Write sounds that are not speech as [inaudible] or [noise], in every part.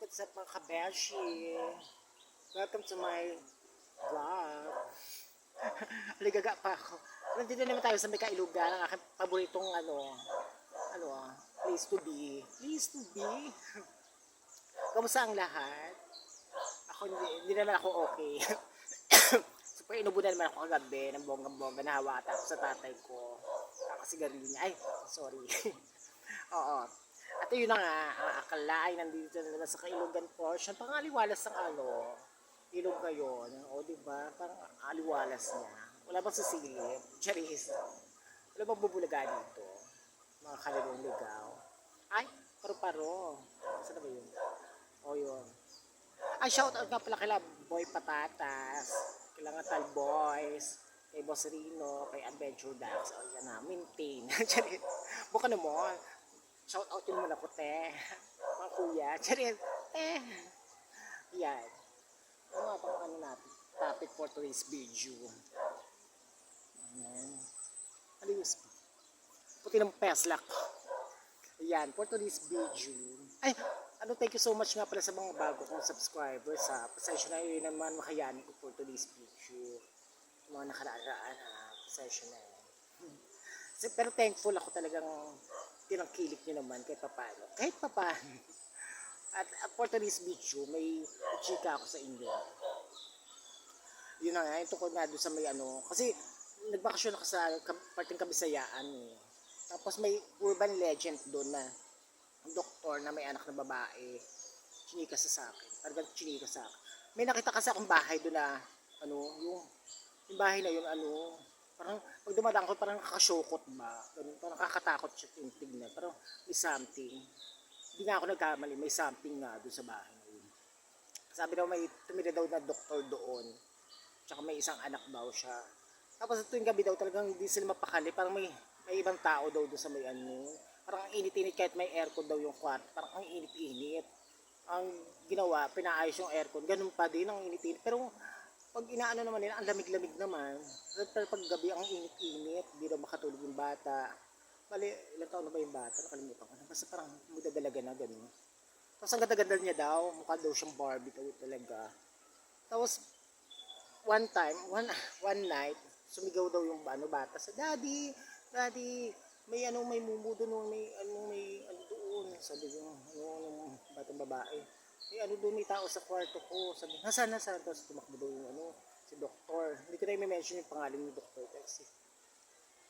what's up mga kabeshi? Welcome to my vlog. [laughs] Aligaga pa ako. Nandito naman tayo sa may kailugan, ang aking paboritong ano, ano ah, place to be. Place to be. [laughs] Kamusta ang lahat? Ako hindi, hindi naman ako okay. [coughs] Super inubunan naman ako kagabi ng bonggang-bongga na hawata sa tatay ko. Kakasigarilyo niya. Ay, sorry. [laughs] Oo. At yun na nga, ang akala ay nandito na naman sa Kailugan portion. Parang aliwalas ng ano, ilog ngayon. O, di ba? Parang aliwalas niya. Wala bang sisilip? Charis. Wala bang bubulaga dito? Mga kalilong ligaw. Ay, paro-paro. Saan na ba yun? O, yun. Ay, shout out nga pala kila Boy Patatas, kila Tal Boys, kay Boss Rino, kay Adventure Dax. O, yan na, maintain. [laughs] Charis. Buka na mo. Shout out yun muna ko, te. Mga kuya. Charis. Eh. Yan. Ano nga pang ano natin? Topic for today's video. Ayan. Ano yung speed? Puti ng peslak. Ayan, for today's video. Ay, ano, thank you so much nga pala sa mga bago kong subscribers ha. Pasensya na yun naman makayanin ko for today's video. Yung mga nakaraan ha. Pasensya na yun. So, pero thankful ako talagang tinangkilik nyo naman kahit papano. Kahit papano. At uh, for today's video, may chika ako sa inyo. Yun na nga, ito ko nga doon sa may ano. Kasi nagbakasyon ako sa parting kabisayaan eh. Tapos may urban legend doon na doktor na may anak na babae. Chinika sa akin. Talagang chinika sa akin. May nakita kasi akong bahay doon na ano, yung, yung bahay na yun ano, dumadaan ko parang nakakasyokot ba? Ganun, parang nakakatakot siya yung tignan. Parang may something. Hindi nga ako nagkamali, may something nga doon sa bahay na yun. Sabi daw may tumira daw na doktor doon. Tsaka may isang anak daw siya. Tapos tuwing gabi daw talagang hindi sila mapakali. Parang may, may ibang tao daw doon sa may ano. Parang ang init-init kahit may aircon daw yung kwarto. Parang ang init-init. Ang ginawa, pinaayos yung aircon. Ganun pa din ang init-init. Pero pag inaano naman nila, ang lamig-lamig naman. Pero pag gabi ang init-init, hindi daw makatulog yung bata. Bali, ilang taon na ba yung bata? Nakalimutan ko. Basta parang mudadalaga na gano'n. Tapos ang ganda-ganda niya daw, mukha daw siyang Barbie daw talaga. Tapos, one time, one, [laughs] one night, sumigaw daw yung ano, bata sa, Daddy, Daddy, may ano, may mumu doon, may ano, may ano doon. Sabi ko, ano, ano, batang babae. May ano doon, may tao sa kwarto ko. Sabi, nasaan, nasaan? Tapos tumakbo daw yung ano, si doktor. Hindi ko na i-mention yung pangalan ni doktor kasi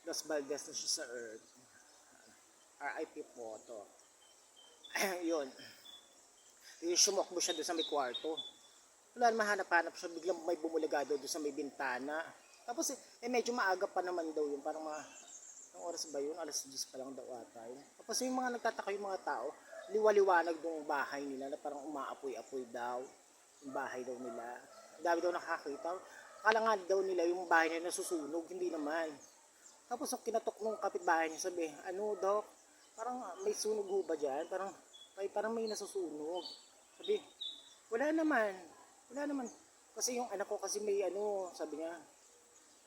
Los Valdez na siya sa Earth. RIP po to. yun. Yung sumokbo siya doon sa may kwarto. Wala naman hanap-hanap siya. Biglang may bumulaga daw doon sa may bintana. Tapos eh, medyo maaga pa naman daw yun. Parang mga, anong oras ba yun? Alas 10 pa lang daw ata yun. Tapos yung mga nagtataka yung mga tao, liwaliwanag yung bahay nila na parang umaapoy-apoy daw. Yung bahay daw nila. Dami daw nakakita. Akala nga daw nila yung bahay nila nasusunog. Hindi naman. Tapos ang kinatok nung kapitbahay niya, sabi, ano dok, parang may sunog ho ba dyan? Parang, ay, parang may nasusunog. Sabi, wala naman. Wala naman. Kasi yung anak ko kasi may ano, sabi niya,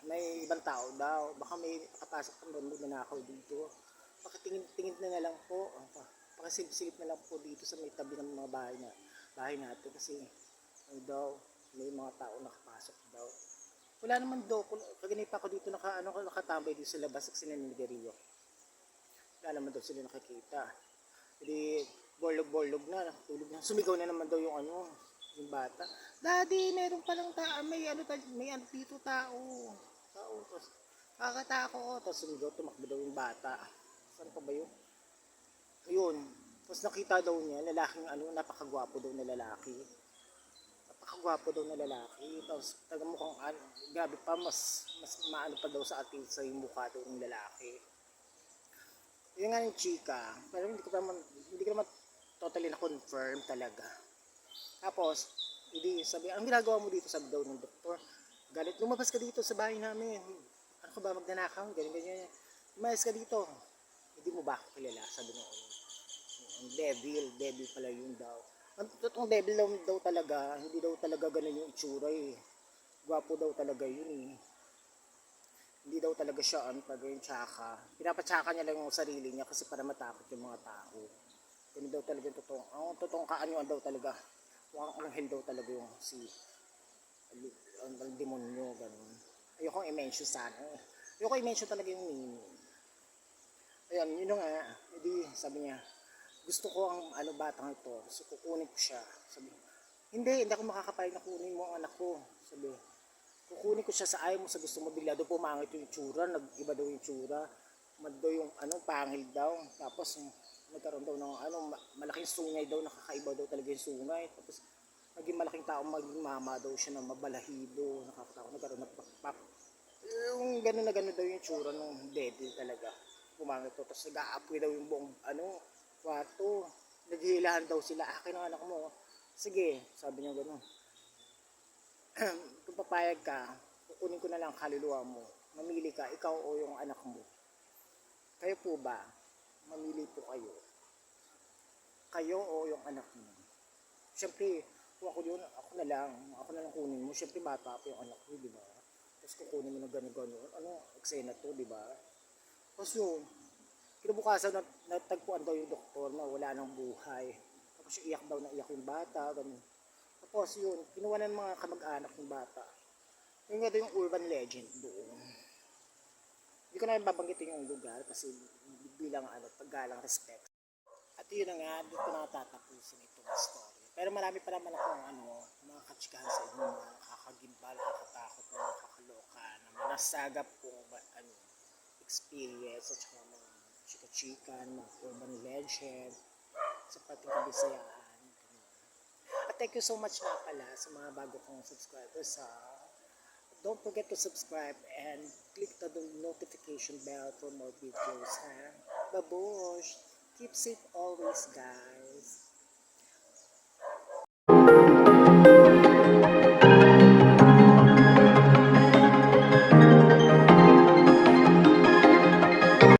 may ibang tao daw. Baka may nakapasok ng na nakaw dito. Pakitingin-tingin na na lang po. Pakisilip-silip na lang po dito sa may tabi ng mga bahay na bahay natin kasi ano daw, may mga tao nakapasok daw. Wala naman daw, kaganay pa ako dito naka, ano, nakatambay dito sa labas kasi naninigarilyo. Wala naman daw sila nakikita. Hindi, borlog-borlog na, tulog na. Sumigaw na naman daw yung ano, yung bata. Daddy, meron palang tao, may ano, may ano dito tao. Tao, tapos, kakatako ko. Tapos sumigaw, tumakbo daw yung bata. Saan pa ba yun? Ayun. Tapos nakita daw niya, lalaking ano, napakagwapo daw na lalaki. Napakagwapo daw na lalaki. Tapos taga mukhang ano, grabe pa, mas, mas maano pa daw sa atin sa yung mukha daw ng lalaki. Yun nga yung chika. Pero hindi ko pa naman, hindi ko naman totally na confirm talaga. Tapos, hindi sabi, ang ginagawa mo dito sabi daw ng doktor, galit, lumabas ka dito sa bahay namin. Ano ka ba magnanakaw? Ganyan, ganyan. Lumayas ka dito. Hindi mo ba ako kilala? Sabi ng ang devil, devil pala yun daw. Ang totoong devil daw, daw talaga, hindi daw talaga ganun yung itsura eh. Gwapo daw talaga yun eh. Hindi daw talaga siya ano talaga yung tsaka. Pinapatsaka niya lang yung sarili niya kasi para matakot yung mga tao. Ganun daw talaga yung totoo. Ang totoong kaanyuan daw talaga. Mukhang anghel daw talaga yung si ang, ang demonyo, ganun. Ayoko i-mention sana. eh. Ayoko i-mention talaga yung meaning. Ayan, yun nga. Hindi, sabi niya, gusto ko ang ano batang ito. So, kukunin ko siya. Sabi, hindi, hindi ako makakapayag na kunin mo ang anak ko. Sabi, kukunin ko siya sa ayaw mo sa gusto mo bigla daw pumangit yung tsura, nag-iba daw yung tsura. Mad yung ano, pangil daw. Tapos, nagkaroon daw ng ano, ma- malaking sungay daw, nakakaiba daw talaga yung sungay. Tapos, naging malaking tao, maging mama daw siya na mabalahibo, nakakatakot, nagkaroon ng pakpak. Yung gano'n na gano'n daw yung tsura ng daddy talaga. Pumangit to. Tapos nag-aapoy daw yung buong ano, kwarto. Naghihilahan daw sila, akin ang anak mo. Sige, sabi niya gano'n. [clears throat] Kung papayag ka, kukunin ko na lang ang kaluluwa mo. Mamili ka, ikaw o yung anak mo. Kayo po ba? Mamili po kayo. Kayo o yung anak mo. Siyempre, kung ako yun, ako na lang. Ako na lang kunin mo. Siyempre, bata pa yung anak ko, di? Tapos kukunin mo na gano'n-gano'n. Ano, eksena to, di ba? Tapos yun, kinabukasan nat natagpuan daw yung doktor na wala nang buhay. Tapos yung iyak daw na iyak yung bata, ganun. Tapos yun, kinuha ng mga kamag-anak ng bata. Yung nga yung urban legend doon. Hindi ko na babanggitin yung lugar kasi bilang ano, paggalang respect. At yun na nga, dito na tatapusin itong story. Pero marami pa naman akong ano, mga katsikahan sa inyo, mga nakakagimbal, nakakatakot, mga nakakaloka, na mga nasagap kong ba- ano, experience at saka mga chika-chikan, mga urban legend, sa pating kabisayaan. At thank you so much nga pala sa mga bago kong subscribers sa Don't forget to subscribe and click the notification bell for more videos, ha? Babush! Keep safe always, guys!